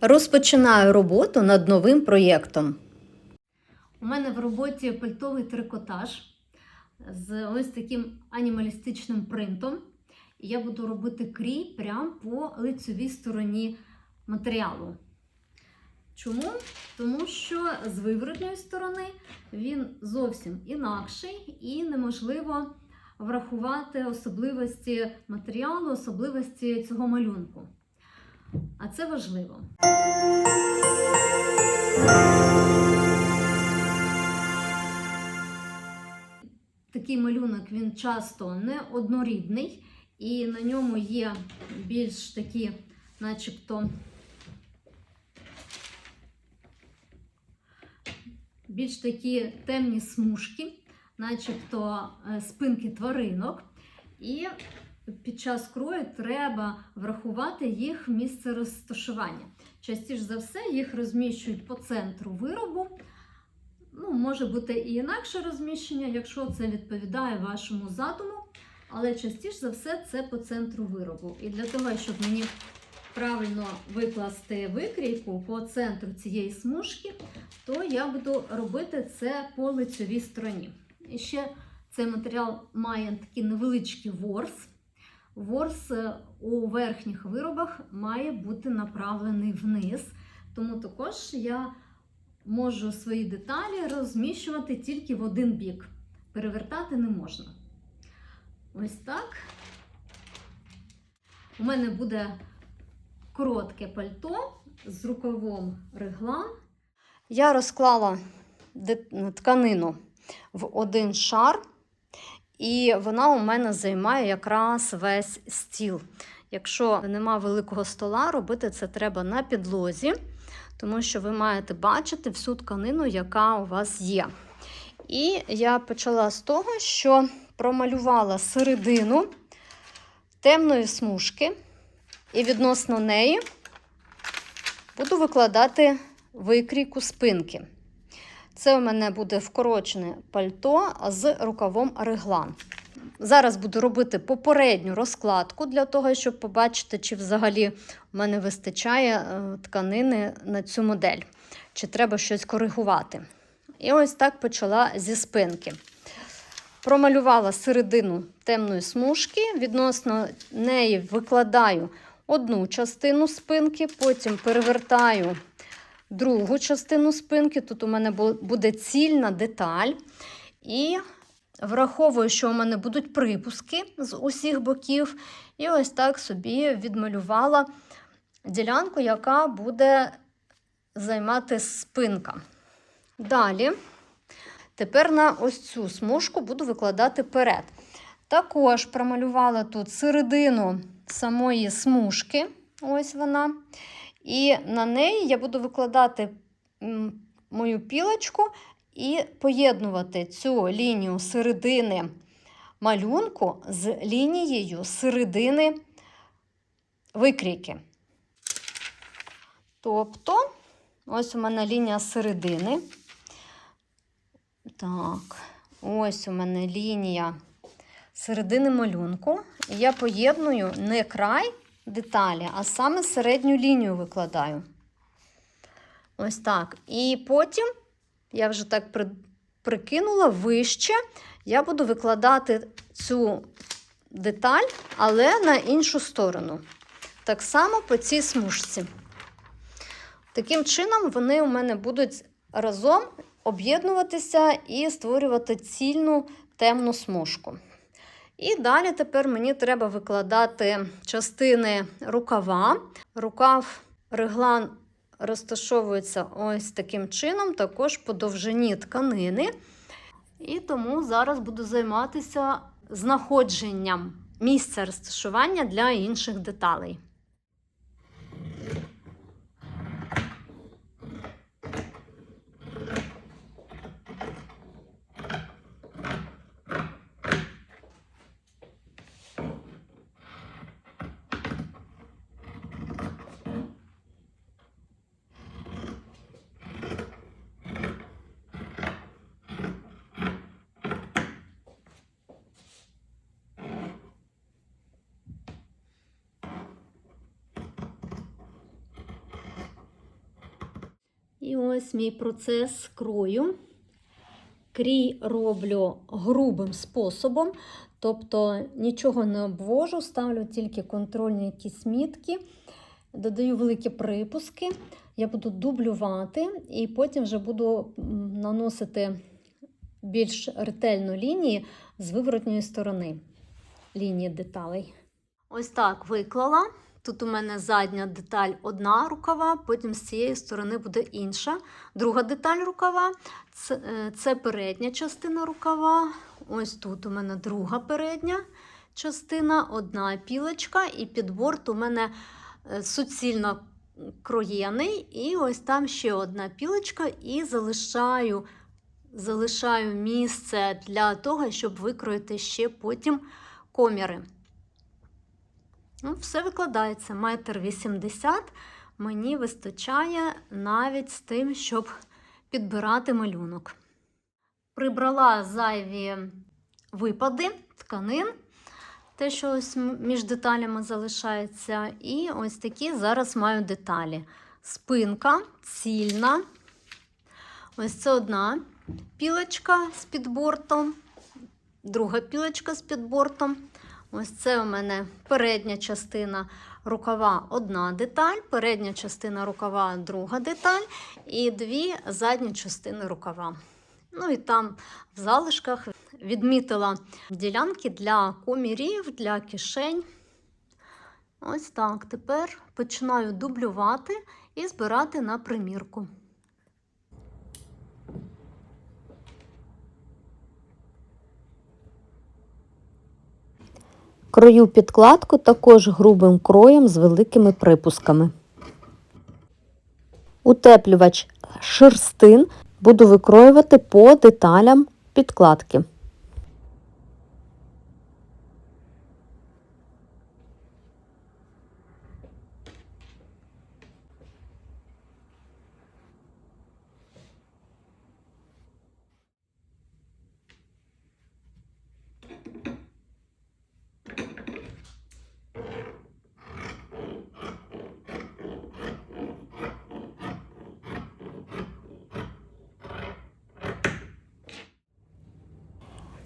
Розпочинаю роботу над новим проєктом. У мене в роботі пальтовий трикотаж з ось таким анімалістичним принтом. Я буду робити крій прямо по лицевій стороні матеріалу. Чому? Тому що з виворотньої сторони він зовсім інакший і неможливо врахувати особливості матеріалу, особливості цього малюнку. А це важливо. Такий малюнок він часто не однорідний, і на ньому є більш такі, начебто, більш такі темні смужки, начебто е, спинки тваринок. І під час крою треба врахувати їх місце розташування. Частіше за все, їх розміщують по центру виробу. Ну, може бути і інакше розміщення, якщо це відповідає вашому задуму, але частіше за все це по центру виробу. І для того, щоб мені правильно викласти викрійку по центру цієї смужки, то я буду робити це по лицевій стороні. І ще цей матеріал має такий невеличкий ворс. Ворс е, у верхніх виробах має бути направлений вниз, тому також я можу свої деталі розміщувати тільки в один бік. Перевертати не можна. Ось так. У мене буде коротке пальто з рукавом реглан. Я розклала тканину в один шар, і вона у мене займає якраз весь стіл. Якщо нема великого стола, робити це треба на підлозі, тому що ви маєте бачити всю тканину, яка у вас є. І я почала з того, що промалювала середину темної смужки, і відносно неї буду викладати викрійку спинки. Це у мене буде вкорочене пальто з рукавом реглан. Зараз буду робити попередню розкладку для того, щоб побачити, чи взагалі у мене вистачає е, тканини на цю модель, чи треба щось коригувати. І ось так почала зі спинки. Промалювала середину темної смужки, відносно неї викладаю одну частину спинки, потім перевертаю другу частину спинки. Тут у мене буде цільна деталь. І враховую, що у мене будуть припуски з усіх боків. І ось так собі відмалювала ділянку, яка буде займати спинка. Далі, тепер на ось цю смужку буду викладати перед. Також промалювала тут середину самої смужки. Ось вона. І на неї я буду викладати мою пілочку і поєднувати цю лінію середини малюнку з лінією середини викрійки. Тобто, ось у мене лінія середини. Так, ось у мене лінія середини малюнку. Я поєдную не край деталі, а саме середню лінію викладаю. Ось так. І потім, я вже так при- прикинула вище, я буду викладати цю деталь, але на іншу сторону. Так само по цій смужці. Таким чином, вони у мене будуть разом об'єднуватися і створювати цільну темну смужку. І далі тепер мені треба викладати частини рукава. Рукав реглан розташовується ось таким чином, також по довжині тканини. І тому зараз буду займатися знаходженням місця розташування для інших деталей. Ось мій процес крою. Крій роблю грубим способом, тобто нічого не обвожу, ставлю тільки контрольні якісь мітки, додаю великі припуски. Я буду дублювати і потім вже буду наносити більш ретельно лінії з виворотньої сторони лінії деталей. Ось так виклала. Тут у мене задня деталь одна рукава, потім з цієї сторони буде інша. Друга деталь рукава це, е, це передня частина рукава. Ось тут у мене друга передня частина, одна пілочка, і підборд у мене е, суцільно кроєний. І ось там ще одна пілочка, і залишаю, залишаю місце для того, щоб викроїти ще потім коміри. Ну, все викладається. Метр вісімдесят мені вистачає навіть з тим, щоб підбирати малюнок. Прибрала зайві випади тканин, те, що ось між деталями залишається. І ось такі зараз маю деталі. Спинка цільна. Ось це одна пілочка з підбортом, друга пілочка з підбортом. Ось це у мене передня частина рукава одна деталь, передня частина рукава друга деталь і дві задні частини рукава. Ну і там в залишках відмітила ділянки для комірів, для кишень. Ось так. Тепер починаю дублювати і збирати на примірку. Крою підкладку також грубим кроєм з великими припусками. Утеплювач шерстин буду викроювати по деталям підкладки.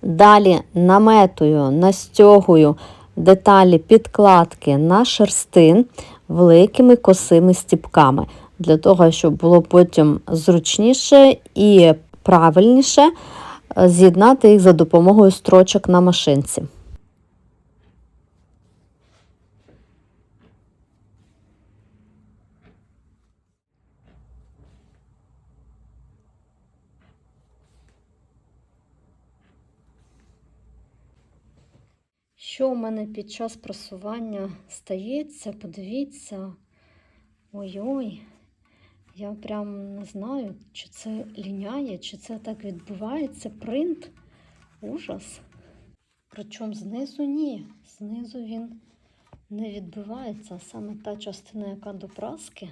Далі наметую, настягую деталі підкладки на шерстин великими косими стіпками, для того, щоб було потім зручніше і правильніше е, з'єднати їх за допомогою строчок на машинці. Що у мене під час просування стається, подивіться. Ой-ой, я прям не знаю, чи це ліняє, чи це так відбувається. Принт. Ужас. Причому знизу ні. Знизу він не відбивається, саме та частина, яка до праски.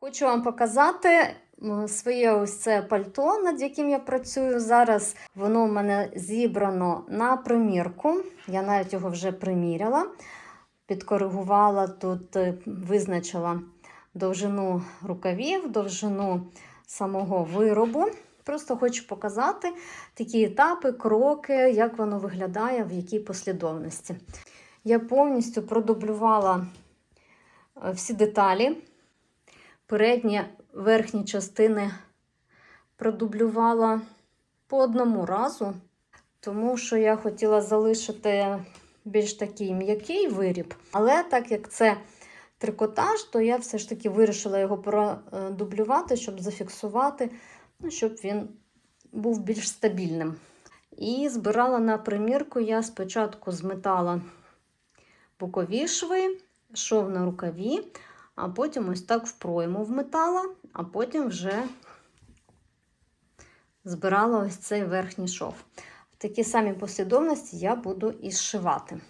Хочу вам показати своє ось це пальто, над яким я працюю зараз. Воно у мене зібрано на примірку. Я навіть його вже приміряла, підкоригувала тут, е, визначила довжину рукавів, довжину самого виробу. Просто хочу показати такі етапи, кроки, як воно виглядає, в якій послідовності. Я повністю продублювала е, всі деталі передні верхні частини продублювала по одному разу, тому що я хотіла залишити більш такий м'який виріб. Але так як це трикотаж, то я все ж таки вирішила його продублювати, щоб зафіксувати, ну, щоб він був більш стабільним. І збирала на примірку я спочатку зметала бокові шви, шов на рукаві, а потім ось так в пройму вметала, а потім вже збирала ось цей верхній шов. В такій самій послідовності я буду і зшивати.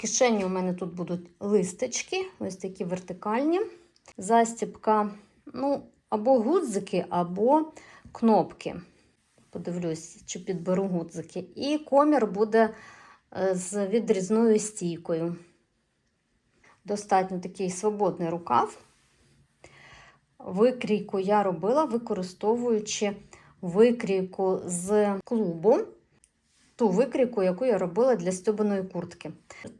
Кишені у мене тут будуть листочки, ось такі вертикальні. Застібка, ну, або гудзики, або кнопки. Подивлюсь, чи підберу гудзики. І комір буде е, з відрізною стійкою достатньо такий свободний рукав. Викрійку я робила, використовуючи викрійку з клубу, ту викрійку, яку я робила для стьобаної куртки.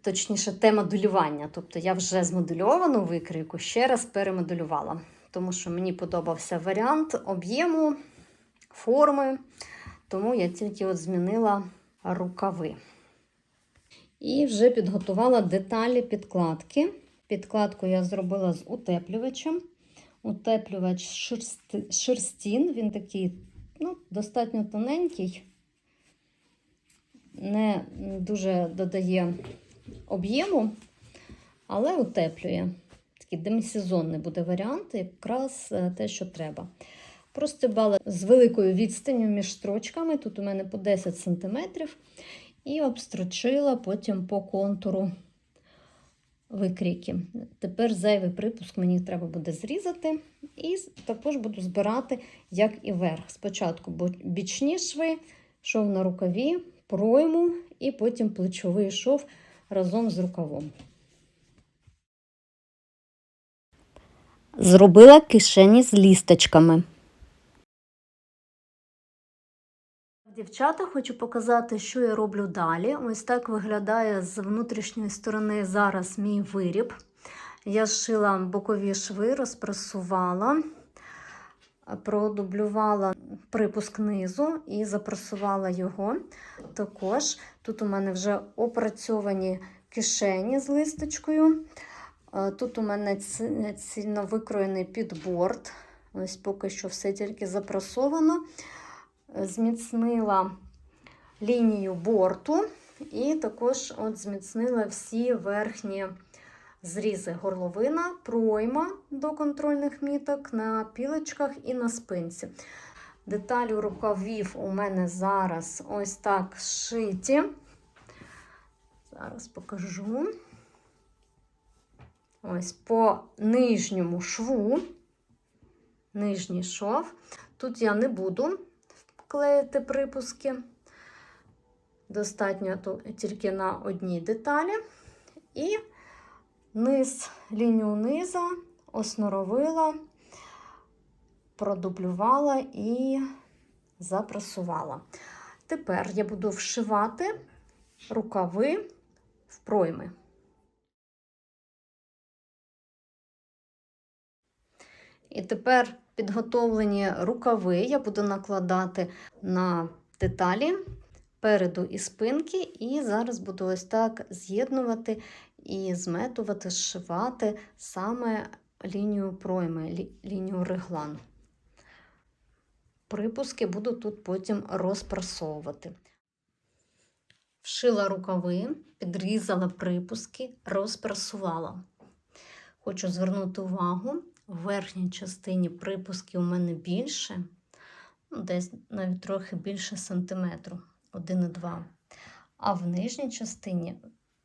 Точніше, те моделювання. Тобто я вже змодельовану викрійку ще раз перемоделювала, тому що мені подобався варіант об'єму, форми, тому я тільки от змінила рукави. І вже підготувала деталі підкладки. Підкладку я зробила з утеплювачем. Утеплювач шерсти, шерстін, він такий ну, достатньо тоненький, не дуже додає об'єму, але утеплює. Такий демисезонний буде варіант, якраз е, те, що треба. Простибала з великою відстанню між строчками, тут у мене по 10 см, і обстрочила потім по контуру викрійки. Тепер зайвий припуск мені треба буде зрізати, і також буду збирати, як і верх. Спочатку бічні шви, шов на рукаві, пройму, і потім плечовий шов разом з рукавом. Зробила кишені з лісточками. Дівчата, хочу показати, що я роблю далі. Ось так виглядає з внутрішньої сторони зараз мій виріб. Я зшила бокові шви, розпресувала, продублювала припуск низу і запресувала його. Також тут у мене вже опрацьовані кишені з листочкою. Тут у мене цільно викроєний підборд. Ось поки що все тільки запресовано зміцнила лінію борту і також от зміцнила всі верхні зрізи горловина, пройма до контрольних міток на пілочках і на спинці. Деталі рукавів у мене зараз ось так зшиті. Зараз покажу. Ось по нижньому шву, нижній шов. Тут я не буду клеїти припуски. Достатньо тільки на одній деталі. І низ, лінію низа осноровила, продублювала і запрасувала. Тепер я буду вшивати рукави в пройми. І тепер підготовлені рукави я буду накладати на деталі переду і спинки, і зараз буду ось так з'єднувати і зметувати, зшивати саме лінію пройми, лінію реглану. Припуски буду тут потім розпрасовувати. Вшила рукави, підрізала припуски, розпрасувала. Хочу звернути увагу, в верхній частині припуски у мене більше, ну, десь навіть трохи більше сантиметру, 1,2. А в нижній частині,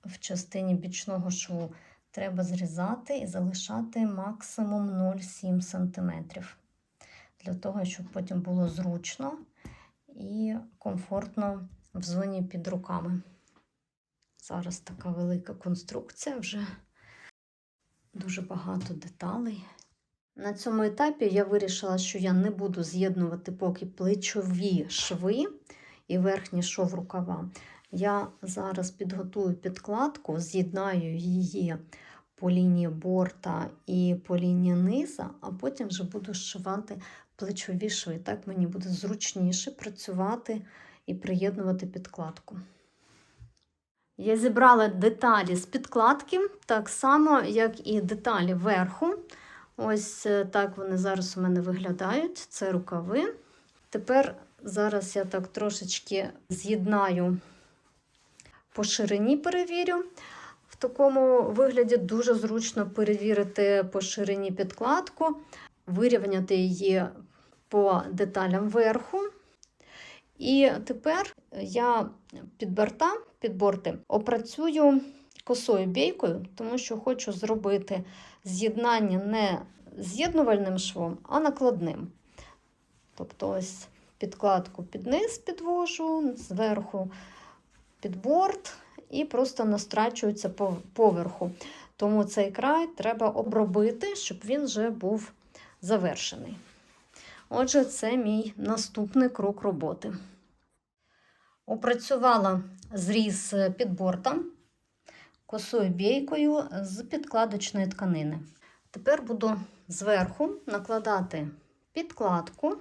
в частині бічного шву, треба зрізати і залишати максимум 0,7 см. Для того, щоб потім було зручно і комфортно в зоні під руками. Зараз така велика конструкція, вже дуже багато деталей. На цьому етапі я вирішила, що я не буду з'єднувати поки плечові шви і верхній шов рукава. Я зараз підготую підкладку, з'єднаю її по лінії борта і по лінії низа, а потім вже буду зшивати плечові шви. Так мені буде зручніше працювати і приєднувати підкладку. Я зібрала деталі з підкладки, так само, як і деталі верху. Ось е, так вони зараз у мене виглядають. Це рукави. Тепер зараз я так трошечки з'єднаю по ширині перевірю. В такому вигляді дуже зручно перевірити по ширині підкладку, вирівняти її по деталям верху. І тепер я під борта, під борти опрацюю косою бійкою, тому що хочу зробити з'єднання не з'єднувальним швом, а накладним. Тобто, ось підкладку під низ підвожу, зверху під борт і просто настрачується поверху. Тому цей край треба обробити, щоб він вже був завершений. Отже, це мій наступний крок роботи. Опрацювала зріз під бортом косою бійкою з підкладочної тканини. Тепер буду зверху накладати підкладку,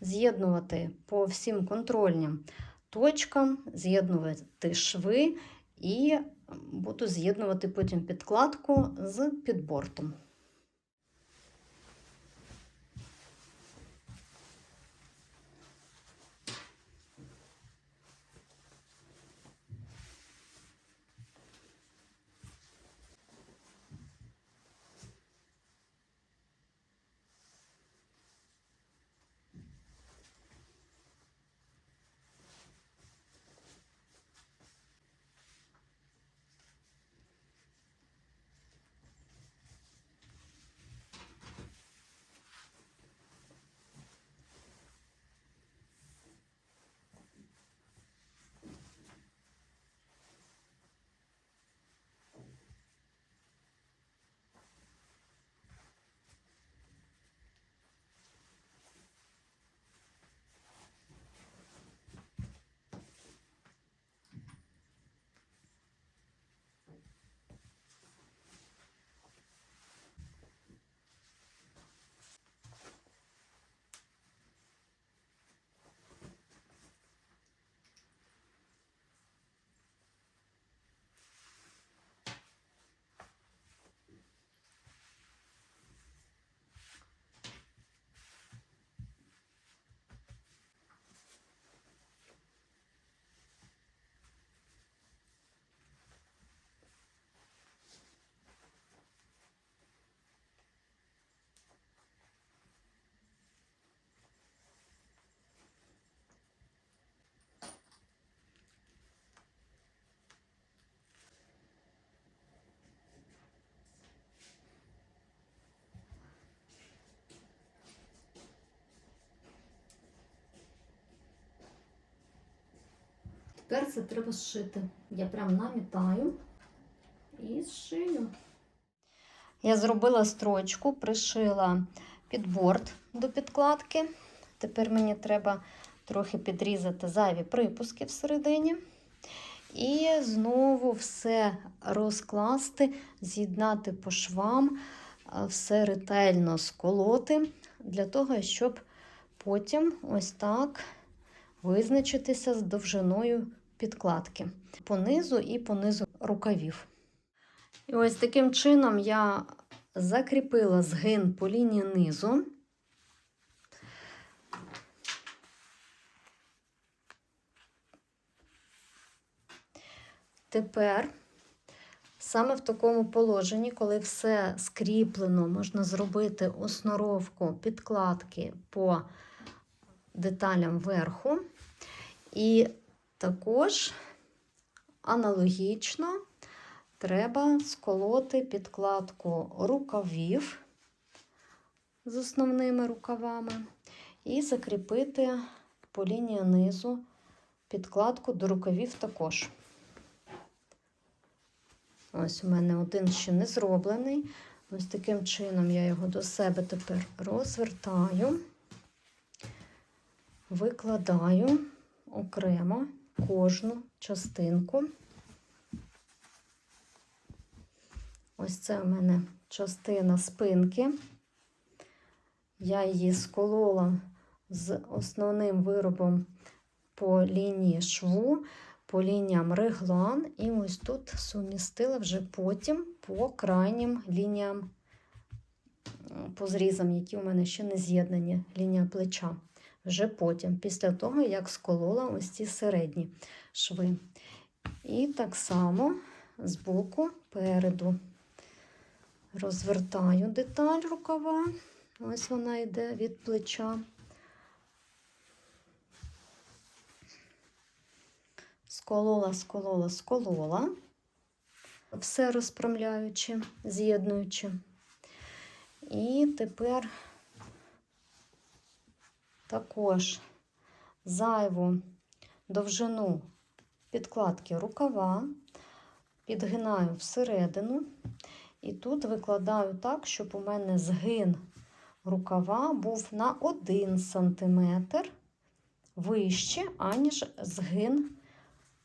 з'єднувати по всім контрольним точкам, з'єднувати шви і буду з'єднувати потім підкладку з підбортом. Тепер це треба зшити. Я прям намітаю і зшию. Я зробила строчку, пришила підборд до підкладки. Тепер мені треба трохи підрізати зайві припуски всередині. І знову все розкласти, з'єднати по швам, все ретельно сколоти, для того, щоб потім ось так визначитися з довжиною підкладки по низу і по низу рукавів. І ось таким чином я закріпила згин по лінії низу. Тепер саме в такому положенні, коли все скріплено, можна зробити осноровку підкладки по деталям верху. І також аналогічно треба сколоти підкладку рукавів з основними рукавами і закріпити по лінії низу підкладку до рукавів також. Ось у мене один ще не зроблений. Ось таким чином я його до себе тепер розвертаю, викладаю окремо кожну частинку. Ось це у мене частина спинки. Я її сколола з основним виробом по лінії шву, по лініям реглан, і ось тут сумістила вже потім по крайнім лініям, по зрізам, які у мене ще не з'єднані, лінія плеча. Вже потім, після того, як сколола ось ці середні шви. І так само з боку переду розвертаю деталь рукава. Ось вона йде від плеча. Сколола, сколола, сколола, все розпрямляючи, з'єднуючи. І тепер також зайву довжину підкладки рукава підгинаю всередину. І тут викладаю так, щоб у мене згин рукава був на 1 см вище, аніж згин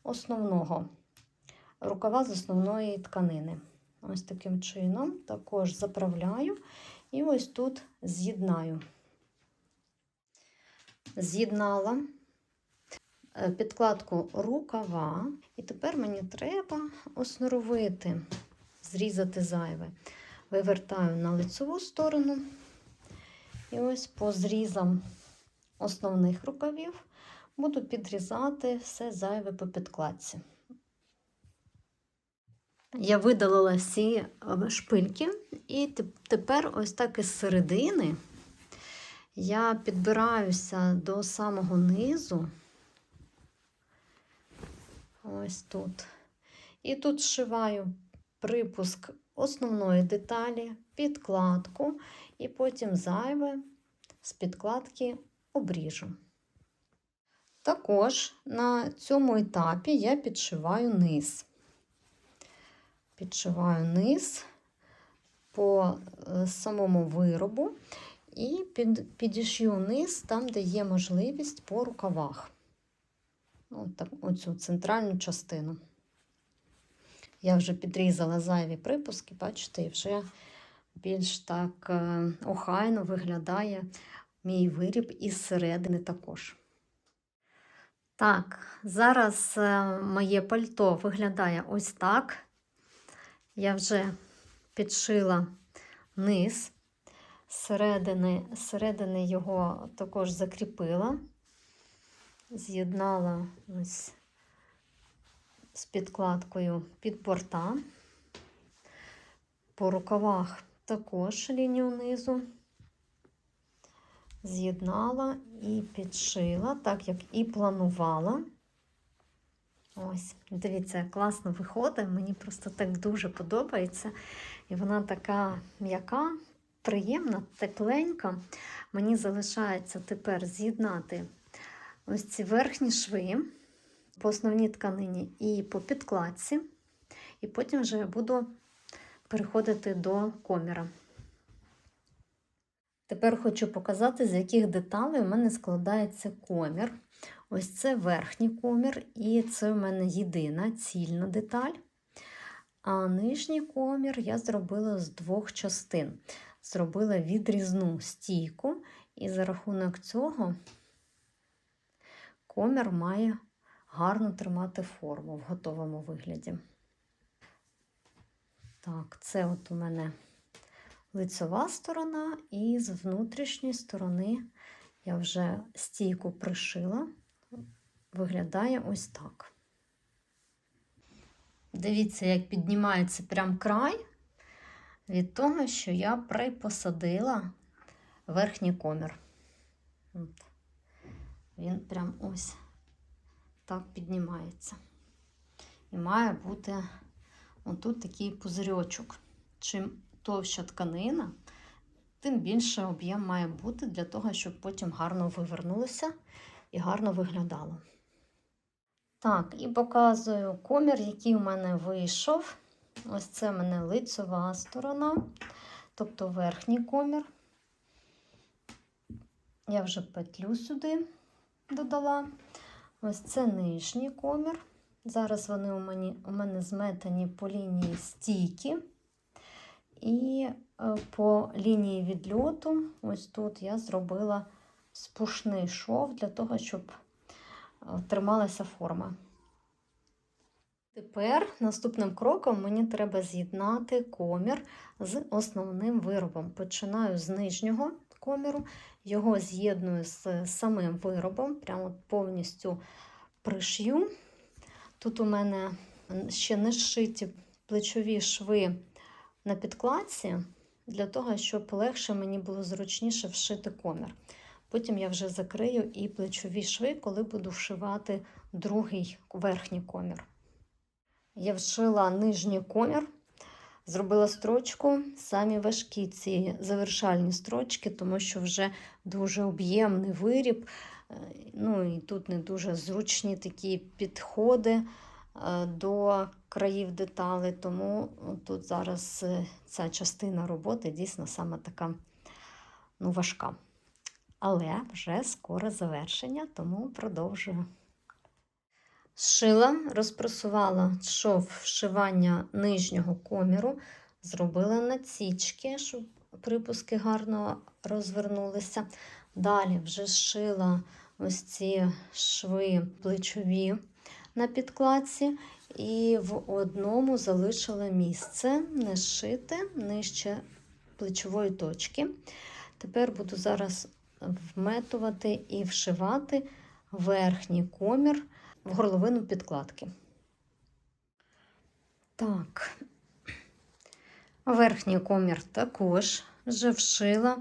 основного рукава з основної тканини. Ось таким чином також заправляю і ось тут з'єднаю. З'єднала е, підкладку рукава, і тепер мені треба осноровити, зрізати зайве. Вивертаю на лицеву сторону. І ось по зрізам основних рукавів буду підрізати все зайве по підкладці. Я видалила всі е, шпильки, і тепер ось так із середини я підбираюся до самого низу. Ось тут. І тут зшиваю припуск основної деталі, підкладку, і потім зайве з підкладки обріжу. Також на цьому етапі я підшиваю низ. Підшиваю низ по е, самому виробу і під, підішью низ там, де є можливість по рукавах. Ну, так, оцю центральну частину. Я вже підрізала зайві припуски, бачите, і вже більш так е, охайно виглядає мій виріб із середини також. Так, зараз е, моє пальто виглядає ось так. Я вже підшила низ, середини, середини його також закріпила, з'єднала ось з підкладкою під борта. По рукавах також лінію низу з'єднала і підшила, так як і планувала. Ось, дивіться, класно виходить. Мені просто так дуже подобається. І вона така м'яка, приємна, тепленька. Мені залишається тепер з'єднати ось ці верхні шви по основній тканині і по підкладці. І потім вже я буду переходити до коміра. Тепер хочу показати, з яких деталей у мене складається комір. Ось це верхній комір, і це у мене єдина цільна деталь. А нижній комір я зробила з двох частин. Зробила відрізну стійку, і за рахунок цього комір має гарно тримати форму в готовому вигляді. Так, це от у мене лицева сторона, і з внутрішньої сторони я вже стійку пришила. Виглядає ось так. Дивіться, як піднімається прям край від того, що я припосадила верхній комір. От. Він прям ось так піднімається. І має бути отут такий пузирьочок. Чим товща тканина, тим більше об'єм має бути для того, щоб потім гарно вивернулося і гарно виглядало. Так, і показую комір, який у мене вийшов. Ось це в мене лицева сторона, тобто верхній комір. Я вже петлю сюди додала. Ось це нижній комір. Зараз вони у мене, у мене зметані по лінії стійки. І е, по лінії відльоту, ось тут я зробила спушний шов для того, щоб е, трималася форма. Тепер наступним кроком мені треба з'єднати комір з основним виробом. Починаю з нижнього коміру, його з'єдную з самим виробом, прямо повністю пришью. Тут у мене ще не зшиті плечові шви на підкладці, для того, щоб легше мені було зручніше вшити комір. Потім я вже закрию і плечові шви, коли буду вшивати другий верхній комір. Я вшила нижній комір, зробила строчку, самі важкі ці завершальні строчки, тому що вже дуже об'ємний виріб. Е, Ну і тут не дуже зручні такі підходи е, до країв деталей, тому тут зараз е, ця частина роботи дійсно саме така ну, важка. Але вже скоро завершення, тому продовжую. Зшила, розпресувала шов вшивання нижнього коміру, зробила націчки, щоб припуски гарно розвернулися. Далі вже зшила ось ці шви плечові на підкладці, і в одному залишила місце не зшите нижче плечової точки. Тепер буду зараз вметувати і вшивати верхній комір в горловину підкладки. Так, верхній комір також вже вшила,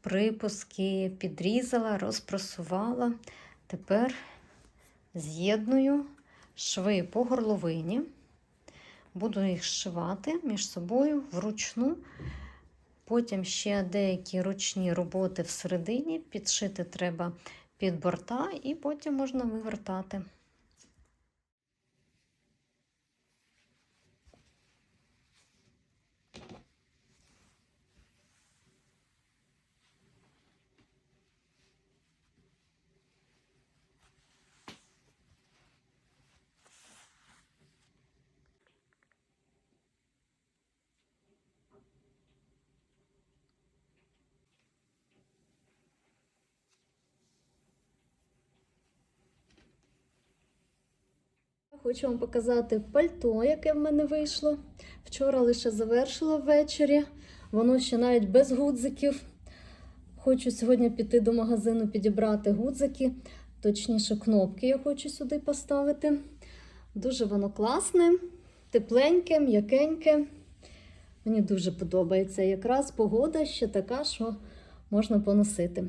припуски підрізала, розпрасувала. Тепер з'єдную шви по горловині, буду їх зшивати між собою вручну. Потім ще деякі ручні роботи всередині, підшити треба під борта, і потім можна вивертати. Хочу вам показати пальто, яке в мене вийшло. Вчора лише завершила ввечері. Воно ще навіть без гудзиків. Хочу сьогодні піти до магазину підібрати гудзики, точніше, кнопки я хочу сюди поставити. Дуже воно класне, тепленьке, м'якеньке. Мені дуже подобається. Якраз погода ще така, що можна поносити.